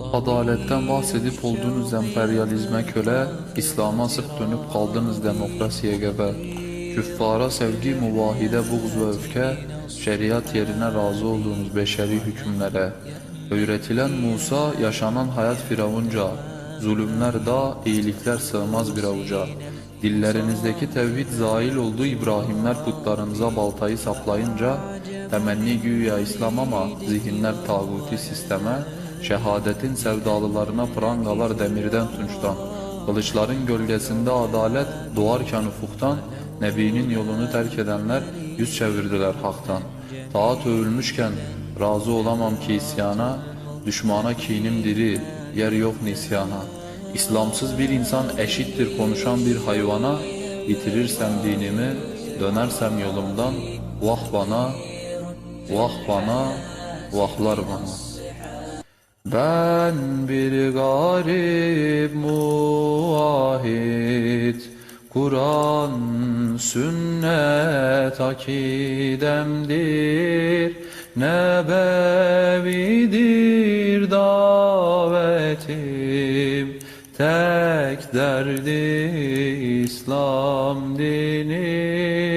Adaletten bahsedip oldunuz emperyalizme köle, İslam'a sırt dönüp kaldınız demokrasiye gebe. Küffara sevgi, muvahide buğz ve öfke, şeriat yerine razı olduğunuz beşeri hükümlere. Öğretilen Musa, yaşanan hayat firavunca, zulümler da, iyilikler sığmaz bir avuca. Dillerinizdeki tevhid zail oldu İbrahimler putlarınıza baltayı saplayınca Temenni güya İslam ama zihinler tağuti sisteme Şehadetin sevdalılarına prangalar demirden tunçtan. Kılıçların gölgesinde adalet doğarken ufuktan Nebinin yolunu terk edenler yüz çevirdiler haktan. Taat övülmüşken razı olamam ki isyana Düşmana kinim diri yer yok nisyana. İslamsız bir insan eşittir konuşan bir hayvana Bitirirsem dinimi dönersem yolumdan Vah bana, vah bana, vahlar bana Ben bir garip muahit Kur'an sünnet akidemdir. Nebevidir davetim Tek derdi İslam dini